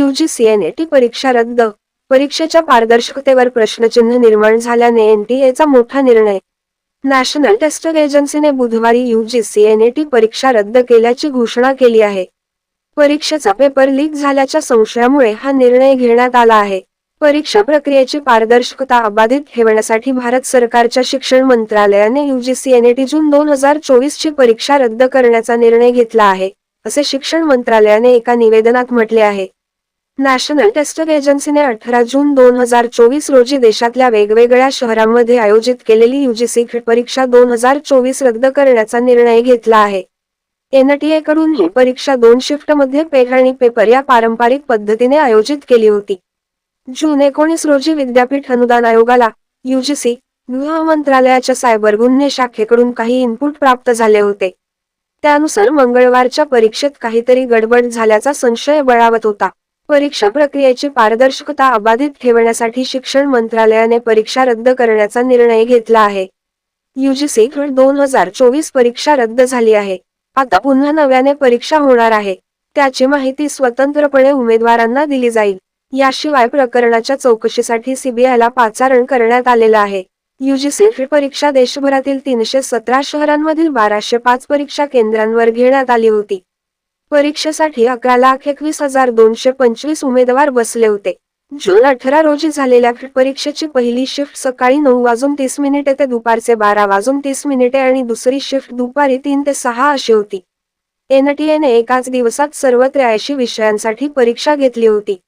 UGC NAT परीक्षा रद्द. परीक्षेच्या पारदर्शकतेवर प्रश्नचिन्ह निर्माण झाल्याने एनटीएचा मोठा निर्णय. नॅशनल टेस्टिंग एजन्सीने बुधवारी युजीसी एनएटी परीक्षा रद्द केल्याची घोषणा केली आहे. परीक्षेचा पेपर लीक झाल्याच्या संशयामुळे हा निर्णय घेण्यात आला आहे. परीक्षा प्रक्रियेची पारदर्शकता अबाधित ठेवण्यासाठी भारत सरकारच्या शिक्षण मंत्रालयाने युजीसी एनएटी जून दोन हजार चोवीस ची परीक्षा रद्द करण्याचा निर्णय घेतला आहे असे शिक्षण मंत्रालयाने एका निवेदनात म्हटले आहे. नॅशनल टेस्टर एजन्सीने अठरा जून दोन हजार चोवीस रोजी देशातल्या वेगवेगळ्या शहरांमध्ये आयोजित केलेली युजीसी परीक्षा दोन हजार चोवीस रद्द करण्याचा निर्णय घेतला आहे. एनटीए कडून ही परीक्षा दोन शिफ्टमध्ये पेट आणि पेपर या पारंपरिक पद्धतीने आयोजित केली होती. जून एकोणीस रोजी विद्यापीठ अनुदान आयोगाला युजीसी गृह मंत्रालयाच्या सायबर गुन्हे शाखेकडून काही इनपुट प्राप्त झाले होते. त्यानुसार मंगळवारच्या परीक्षेत काहीतरी गडबड झाल्याचा संशय बळावत होता. परीक्षा प्रक्रियेची पारदर्शकता अबाधित ठेवण्यासाठी शिक्षण मंत्रालयाने परीक्षा रद्द करण्याचा निर्णय घेतला आहे. युजीसी दोन हजार चोवीस परीक्षा रद्द झाली आहे. आता पुन्हा नव्याने परीक्षा होणार आहे. त्याची माहिती स्वतंत्रपणे उमेदवारांना दिली जाईल. याशिवाय प्रकरणाच्या चौकशीसाठी सीबीआयला पाचारण करण्यात आलेलं आहे. युजीसी परीक्षा देशभरातील तीनशे सतरा शहरांमधील बाराशे पाच परीक्षा केंद्रांवर घेण्यात आली होती. परीक्षेसाठी अकरा लाख एकवीस हजार दोनशे पंचवीस उमेदवार बसले होते. जून अठरा रोजी झालेल्या परीक्षेची पहिली शिफ्ट सकाळी नऊ वाजून तीस मिनिटे ते दुपारचे बारा वाजून तीस मिनिटे आणि दुसरी शिफ्ट दुपारी तीन ते सहा अशी होती. एनटीएने एकाच दिवसात सर्व त्र्याऐंशी विषयांसाठी परीक्षा घेतली होती.